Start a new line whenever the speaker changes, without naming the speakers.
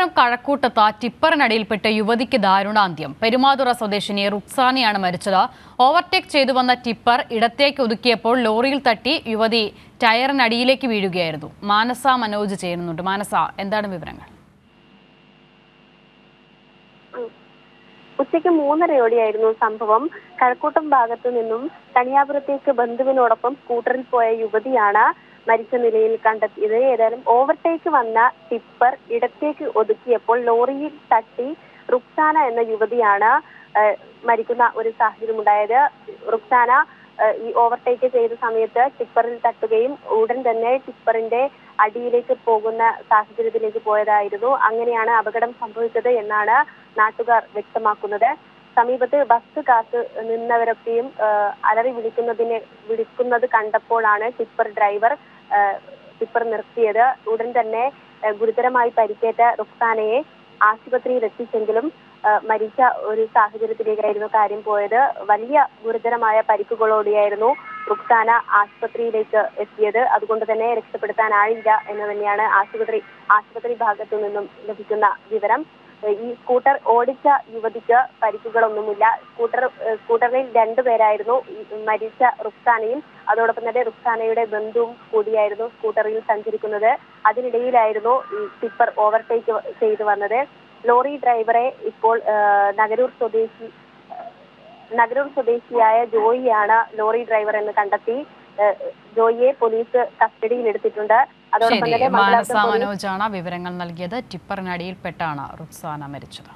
തിരുവനന്തപുരം കഴക്കൂട്ടത്ത് ടിപ്പറിനടിയിൽപ്പെട്ട് യുവതിക്ക് ദാരുണാന്ത്യം. പെരുമാതുറ സ്വദേശിനി റുക്സാനിയാണ് മരിച്ചത്. ഓവർടേക്ക് ചെയ്തു വന്ന ടിപ്പർ ഇടത്തേക്ക് ഒതുക്കിയപ്പോൾ ലോറിയിൽ തട്ടി യുവതി ടയറിനടിയിലേക്ക് വീഴുകയായിരുന്നു. മാനസ മനോജ് ചേരുന്നുണ്ട്. മാനസ എന്താണ് വിവരങ്ങൾ?
ഉച്ചയ്ക്ക് മൂന്നരയോടെയായിരുന്നു സംഭവം. കഴക്കൂട്ടം ഭാഗത്തു നിന്നും കണിയാപുരത്തേക്ക് ബന്ധുവിനോടൊപ്പം സ്കൂട്ടറിൽ പോയ യുവതിയാണ് മരിച്ച നിലയിൽ കണ്ടെത്തിയത് ഏതായാലും ഓവർടേക്ക് വന്ന ടിപ്പർ ഇടത്തേക്ക് ഒതുക്കിയപ്പോൾ ലോറിയിൽ തട്ടി റുക്സാന എന്ന യുവതിയാണ് മരിക്കുന്ന ഒരു സാഹചര്യം ഉണ്ടായത്. റുക്സാന ഈ ഓവർടേക്ക് ചെയ്ത സമയത്ത് ടിപ്പറിൽ തട്ടുകയും ഉടൻ തന്നെ ടിപ്പറിന്റെ അടിയിലേക്ക് പോകുന്ന സാഹചര്യത്തിലേക്ക് പോയതായിരുന്നു. അങ്ങനെയാണ് അപകടം സംഭവിച്ചത് എന്നാണ് നാട്ടുകാർ വ്യക്തമാക്കുന്നത്. സമീപത്ത് ബസ് കാത്ത് നിന്നവരൊക്കെയും അലറി വിളിക്കുന്നതിനെ വിളിക്കുന്നത് കണ്ടപ്പോഴാണ് ടിപ്പർ ഡ്രൈവർ ടിപ്പർ നിർത്തിയത്. ഉടൻ തന്നെ ഗുരുതരമായി പരിക്കേറ്റ റുക്സാനയെ ആശുപത്രിയിൽ എത്തിച്ചെങ്കിലും മരിച്ച ഒരു സാഹചര്യത്തിലേക്കായിരുന്നു കാര്യം പോയത്. വലിയ ഗുരുതരമായ പരിക്കുകളോടെയായിരുന്നു റുക്സാന ആശുപത്രിയിലേക്ക് എത്തിയത്. അതുകൊണ്ട് തന്നെ രക്ഷപ്പെടുത്താനായില്ല എന്ന് തന്നെയാണ് ആശുപത്രി ആശുപത്രി ഭാഗത്തു നിന്നും ലഭിക്കുന്ന വിവരം. ഈ സ്കൂട്ടർ ഓടിച്ച യുവതിക്ക് പരിക്കുകളൊന്നുമില്ല. സ്കൂട്ടർ സ്കൂട്ടറിൽ രണ്ടുപേരായിരുന്നു പേരായിരുന്നു. മരിച്ച റുക്സാനയും അതോടൊപ്പം തന്നെ റുക്സാനയുടെ ബന്ധുവും കൂടിയായിരുന്നു സ്കൂട്ടറിൽ സഞ്ചരിക്കുന്നത്. അതിനിടയിലായിരുന്നു ഈ ടിപ്പർ ഓവർടേക്ക് ചെയ്തു വന്നത്. ലോറി ഡ്രൈവറെ ഇപ്പോൾ നഗരൂർ സ്വദേശി നഗരൂർ സ്വദേശിയായ ജോയിയാണ് ലോറി ഡ്രൈവർ എന്ന് കണ്ടെത്തി. ജോയിയെ പോലീസ് കസ്റ്റഡിയിൽ എടുത്തിട്ടുണ്ട്. അതോടൊപ്പം തന്നെ
മനോജാണ് വിവരങ്ങൾ നൽകിയത്. ടിപ്പറിനടിയിൽപ്പെട്ടാണ് റുക്സാന മരിച്ചത്.